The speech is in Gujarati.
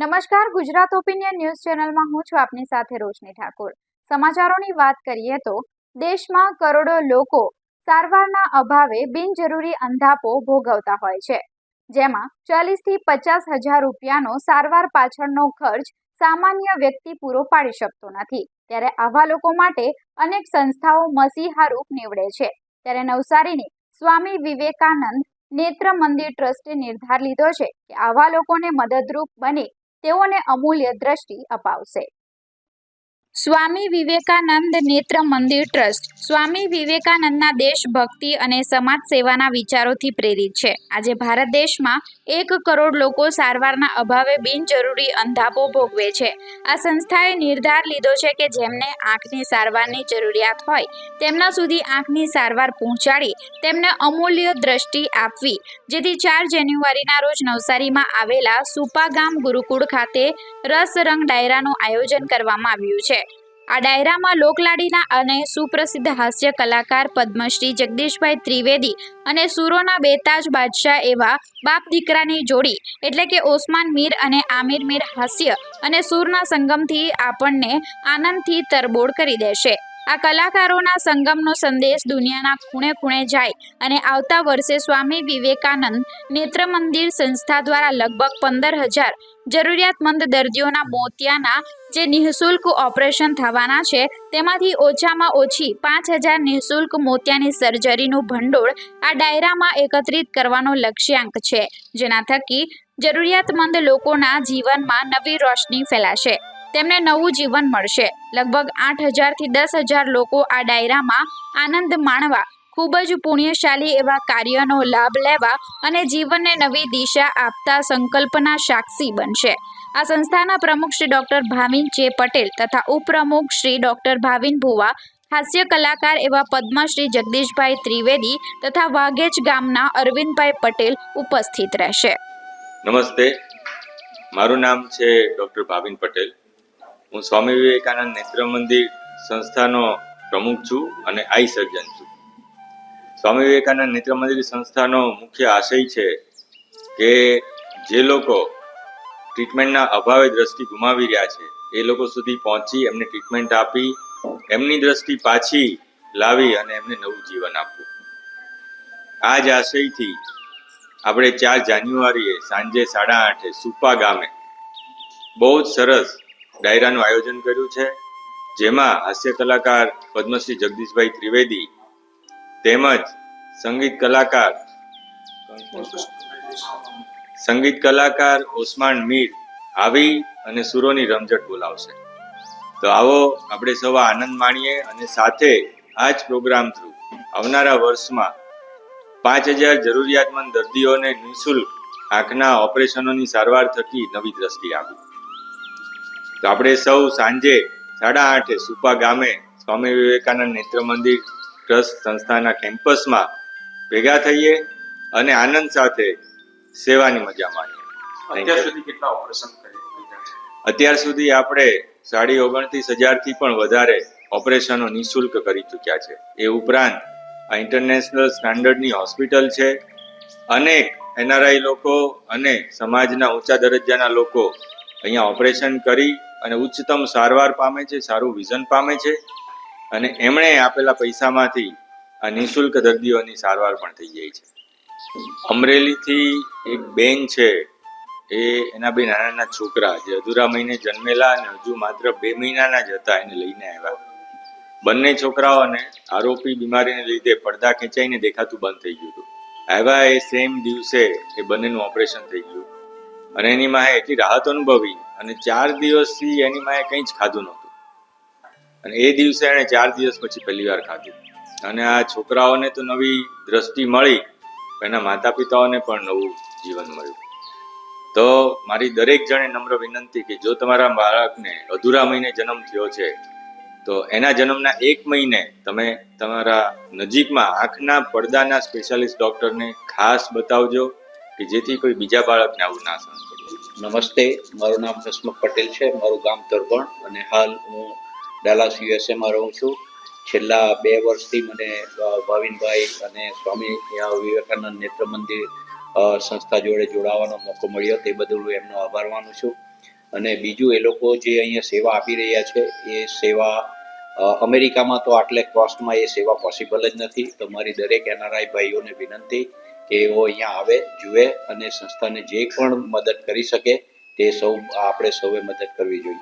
નમસ્કાર, ગુજરાત ઓપિનિયન ન્યૂઝ ચેનલમાં હું છું આપની સાથે રોશની ઠાકોર. સમાચારોની વાત કરીએ તો, દેશમાં કરોડો લોકો સારવારના અભાવે બિનજરૂરી અંધાપો ભોગવતા હોય છે. જેમાં ચાલીસથી પચાસ હજાર રૂપિયાનો સારવાર પાછળનો ખર્ચ સામાન્ય વ્યક્તિ પૂરો પાડી શકતો નથી. ત્યારે આવા લોકો માટે અનેક સંસ્થાઓ મસીહારૂપ નીવડે છે. ત્યારે નવસારીની સ્વામી વિવેકાનંદ નેત્ર મંદિર ટ્રસ્ટે નિર્ધાર લીધો છે કે આવા લોકોને મદદરૂપ બની તેઓને અમૂલ્ય દ્રષ્ટિ અપાવશે. સ્વામી વિવેકાનંદ નેત્ર મંદિર ટ્રસ્ટ. સ્વામી વિવેકાનંદના દેશભક્તિ અને સમાજ સેવાના વિચારોથી પ્રેરિત છે. આજે ભારત દેશમાં એક કરોડ લોકો સારવારના અભાવે બિનજરૂરી અંધાપો ભોગવે છે. આ સંસ્થાએ નિર્ધાર લીધો છે કે જેમને આંખની સારવારની જરૂરિયાત હોય, તેમના સુધી આંખની સારવાર પહોંચાડી, તેમને અમૂલ્ય દ્રષ્ટિ આપવી. જેથી ચાર જાન્યુઆરીના રોજ નવસારીમાં આવેલા સુપા ગામ ગુરુકુળ ખાતે રસ રંગ ડાયરાનું આયોજન કરવામાં આવ્યું છે. આ ડાયરામાં લોકલાડીના અને સુપ્રસિદ્ધ હાસ્ય કલાકાર પદ્મશ્રી જગદીશભાઈ ત્રિવેદી અને સુરોના બેતાજ બાદશાહ એવા બાપ દીકરાની જોડી, એટલે કે ઓસમાન મીર અને આમિર મીર હાસ્ય અને સૂરના સંગમથી આપણને આનંદથી તરબોળ કરી દેશે. આ કલાકારોના સંગમનો સંદેશ દુનિયાના ખૂણે ખૂણે જાય અને આવતા વર્ષે સ્વામી વિવેકાનંદ નેત્ર મંદિર સંસ્થા દ્વારા લગભગ પંદર હજાર જરૂરિયાતમંદ દર્દીઓના મોતિયાના જે નિઃશુલ્ક ઓપરેશન થવાના છે, તેમાંથી ઓછામાં ઓછી પાંચ હજાર નિઃશુલ્ક મોતિયાની સર્જરીનું ભંડોળ આ ડાયરામાં એકત્રિત કરવાનો લક્ષ્યાંક છે, જેના થકી જરૂરિયાતમંદ લોકોના જીવનમાં નવી રોશની ફેલાશે. તેમને નવું જીવન મળશે. લગભગ આઠ હજારથી દસ હજાર લોકો આ ડાયરામાં આનંદ માણવા, ખૂબ જ પુણ્યશાળી એવા કાર્યનો લાભ લેવા અને જીવનને નવી દિશા આપતા સંકલ્પના સાક્ષી બનશે. આ સંસ્થાના પ્રમુખ શ્રી ડોક્ટર ભાવિન જે પટેલ તથા ઉપપ્રમુખ શ્રી ડોક્ટર ભાવિન ભુવા, હાસ્ય કલાકાર એવા પદ્મશ્રી જગદીશભાઈ ત્રિવેદી તથા વાઘેજ ગામના અરવિંદભાઈ પટેલ ઉપસ્થિત રહેશે. નમસ્તે. મારું નામ છે ડૉક્ટર ભાવિન પટેલ. હું સ્વામી વિવેકાનંદ નેત્ર મંદિર સંસ્થાનો પ્રમુખ છું અને આઈ સર્જન છું. સ્વામી વિવેકાનંદ નેત્ર મંદિર સંસ્થાનો મુખ્ય આશય છે કે જે લોકો ટ્રીટમેન્ટના અભાવે દ્રષ્ટિ ગુમાવી રહ્યા છે, એ લોકો સુધી પહોંચી એમને ટ્રીટમેન્ટ આપી, એમની દ્રષ્ટિ પાછી લાવી અને એમને નવું જીવન આપવું. આ જ આશયથી આપણે ચાર જાન્યુઆરીએ સાંજે સાડા આઠે સુપા ગામે બહુ જ સરસ ડાયરાનું આયોજન કર્યું છે, જેમાં હાસ્ય કલાકાર પદ્મશ્રી જગદીશભાઈ ત્રિવેદી તેમજ સંગીત કલાકાર સંગીત કલાકાર ઓસમાન મીર આવી અને સુરોની રમઝટ બોલાવશે. તો આવો આપણે સૌ આનંદ માણીએ અને સાથે આ જ પ્રોગ્રામ થ્રુ આવનારા વર્ષમાં પાંચ હજાર જરૂરિયાતમંદ દર્દીઓને નિઃશુલ્ક આંખના ઓપરેશનોની સારવાર થકી નવી દ્રષ્ટિ આપી. તો આપણે સૌ સાંજે સાડા આઠે સુપા ગામે સ્વામી વિવેકાનંદ નેત્ર મંદિર ટ્રસ્ટ સંસ્થાના કેમ્પસમાં ભેગા થઈએ અને આનંદ સાથે સેવાની મજા માણીએ. અત્યાર સુધી કેટલા ઓપરેશન અત્યાર સુધી આપણે સાડી ઓગણત્રીસ હજારથી પણ વધારે ઓપરેશનો નિઃશુલ્ક કરી ચૂક્યા છે. એ ઉપરાંત આ ઇન્ટરનેશનલ સ્ટાન્ડર્ડની હોસ્પિટલ છે. અનેક એનઆરઆઈ લોકો અને સમાજના ઊંચા દરજ્જાના લોકો અહીંયા ઓપરેશન કરી અને ઉચ્ચતમ સારવાર પામે છે, સારું વિઝન પામે છે અને એમણે આપેલા પૈસામાંથી આ નિઃશુલ્ક દર્દીઓની સારવાર પણ થઈ જાય છે. અમરેલીથી એક બેન છે, એ એના બે નાના નાના છોકરા જે અધૂરા મહિને જન્મેલા અને હજુ માત્ર બે મહિનાના જ હતા એને લઈને આવ્યા. બંને છોકરાઓને આરોપી બીમારીને લીધે પડદા ખેંચાઈને દેખાતું બંધ થઈ ગયું હતું. આવ્યા એ સેમ દિવસે એ બંનેનું ઓપરેશન થઈ ગયું. અને એની માએ એટલી રાહત અનુભવી અને ચાર દિવસથી એની માએ કંઈ જ ખાધું નહોતું. અને એ દિવસે એણે ચાર દિવસ પછી પહેલી વાર ખાધું. અને આ છોકરાઓને તો નવી દ્રષ્ટિ મળી એના માતા પિતાઓને પણ નવું જીવન મળ્યું. તો મારી દરેક જણે નમ્ર વિનંતી કે જો તમારા બાળકને અધૂરા મહિને જન્મ થયો છે, તો એના જન્મના એક મહિને તમે તમારા નજીકમાં આંખના પડદાના સ્પેશિયાલિસ્ટ ડૉક્ટરને ખાસ બતાવજો. કે જેથી કોઈ બીજા બાળકને આવું ના સહન કરે નમસ્તે, મારું નામ હસમુખ પટેલ છે, મારું ગામ તરબણ અને હાલ હું ડાલાસ યુએસએમાં રહું છું. છેલ્લા બે વર્ષથી મને ભાવિનભાઈ અને સ્વામી વિવેકાનંદ નેત્ર મંદિર સંસ્થા જોડે જોડાવાનો મોકો મળ્યો, તે બદલ હું એમનો આભાર માનું છું. અને બીજું એ લોકો જે અહીંયા સેવા આપી રહ્યા છે, એ સેવા અમેરિકામાં તો આટલે કોસ્ટમાં એ સેવા પોસિબલ જ નથી. તો મારી દરેક એનઆરઆઈ ભાઈઓને વિનંતી એઓ અહીંયા આવે, જુએ અને સંસ્થાને જે પણ મદદ કરી શકે તે સૌ આપણે સૌએ મદદ કરવી જોઈએ.